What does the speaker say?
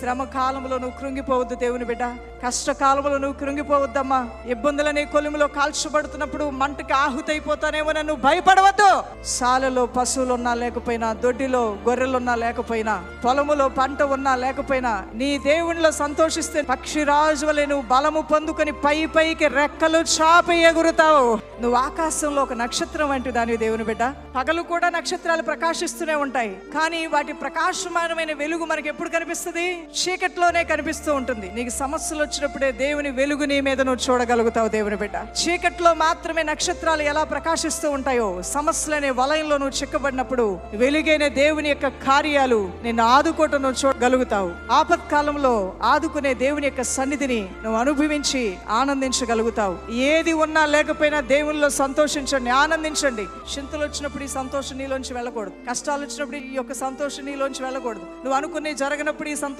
శ్రమ కాలంలో నువ్వు కృంగిపోవద్దు దేవుని బిడ్డ. కష్టకాలంలో నువ్వు కృంగిపోవద్దమ్మా. ఇబ్బందులని కొలుములో కాల్చబడుతున్నప్పుడు మంటకి ఆహుతైపోతానేమో నువ్వు భయపడవద్దు. సాలలో పశువులు ఉన్నా లేకపోయినా దొడ్డిలో గొర్రెలున్నా లేకపోయినా పొలములో పంట ఉన్నా లేకపోయినా నీ దేవునిలో సంతోషిస్తే పక్షిరాజు వలె నువ్వు బలము పొందుకొని పై పైకి రెక్కలు చాపి ఎగురుతావు. నువ్వు ఆకాశంలో ఒక నక్షత్రం వంటి దాని దేవుని బిడ్డ. పగలు కూడా నక్షత్రాలు ప్రకాశిస్తూనే ఉంటాయి. కానీ వాటి ప్రకాశమానమైన వెలుగు మనకి ఎప్పుడు కనిపిస్తుంది? చీకట్లోనే కనిపిస్తూ ఉంటుంది. నీకు సమస్యలు వచ్చినప్పుడే దేవుని వెలుగు నీ మీద నువ్వు చూడగలుగుతావు దేవుని బిడ్డ. చీకట్లో మాత్రమే నక్షత్రాలు ఎలా ప్రకాశిస్తూ ఉంటాయో సమస్యలనే వలయంలో నువ్వు చిక్కబడినప్పుడు వెలుగైన దేవుని యొక్క కార్యాలు నిన్ను ఆదుకోవటం నువ్వు చూడగలుగుతావు. ఆపత్కాలంలో ఆదుకునే దేవుని యొక్క సన్నిధిని నువ్వు అనుభవించి ఆనందించగలుగుతావు. ఏది ఉన్నా లేకపోయినా దేవునిలో సంతోషించండి ఆనందించండి. చింతలు వచ్చినప్పుడు ఈ సంతోషం నీలోంచి వెళ్ళకూడదు. కష్టాలు వచ్చినప్పుడు ఈ యొక్క సంతోషం నీలోంచి వెళ్ళకూడదు. నువ్వు అనుకునే జరగనప్పుడు ఈ సంతోషం